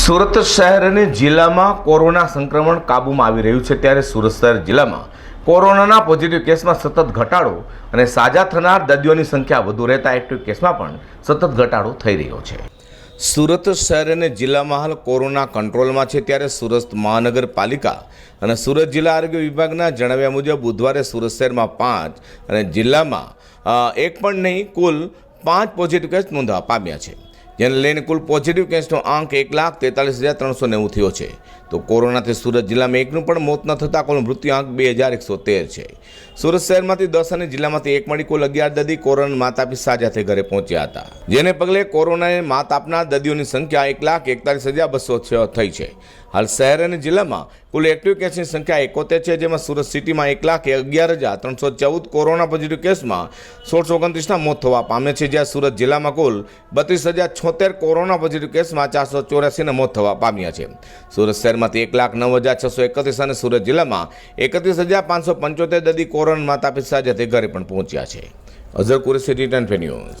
સુરત શહેર અને જિલ્લામાં કોરોના સંક્રમણ કાબૂમાં આવી રહ્યું છે ત્યારે સુરત શહેર જિલ્લામાં કોરોનાના પોઝિટિવ કેસમાં સતત ઘટાડો અને સાજા થનાર દર્દીઓની સંખ્યા વધુ રહેતા એક્ટિવ કેસમાં પણ સતત ઘટાડો થઈ રહ્યો છે. સુરત શહેર અને જિલ્લામાં હાલ કોરોના કંટ્રોલમાં છે ત્યારે સુરત મહાનગરપાલિકા અને સુરત જિલ્લા આરોગ્ય વિભાગના જણાવ્યા મુજબ બુધવારે સુરત શહેરમાં પાંચ અને જિલ્લામાં એક પણ નહીં, કુલ પાંચ પોઝિટિવ કેસ નોંધવા પામ્યા છે. જેને લઈને કુલ પોઝિટિવ કેસનો આંક એક લાખ તેતાલીસ હજાર ત્રણસો નેવું થયો છે. તો કોરોનાથી સુરત જિલ્લામાં એકનું પણ મોત ન થતાં કુલ મૃત્યુ આંક બે હજાર એકસો તેર છે. સુરત શહેરમાંથી દસ અને જિલ્લામાંથી એક મળી કુલ અગિયાર દર્દી કોરોના માત આપી સાજા થઈ ઘરે પહોંચ્યા હતા. જેને પગલે કોરોનાએ માત આપનાર દર્દીઓની સંખ્યા એક લાખ એકતાલીસ હજાર બસો થઈ છે. હાલ શહેર અને જિલ્લામાં કુલ એક્ટિવ કેસની સંખ્યા એકોતેર છે, જેમાં સુરત સિટીમાં એક લાખ અગિયાર હજાર ત્રણસો ચૌદ કોરોના પોઝિટિવ કેસમાં સોળસો ઓગણત્રીસના મોત થવા પામે છે, જ્યાં સુરત જિલ્લામાં કુલ બત્રીસ હજાર છોતેર કોરોના પોઝિટિવ કેસમાં ચારસો ચોર્યાસીના મોત થવા પામ્યા છે. સુરત શહેરમાંથી એક લાખ નવ હજાર છસો એકત્રીસ અને સુરત જિલ્લામાં એકત્રીસ હજાર પાંચસો પંચોતેર દર્દી કોરોના માતા પિતા સાથે ઘરે પણ પહોંચ્યા છે. Azhar Qureshi return news.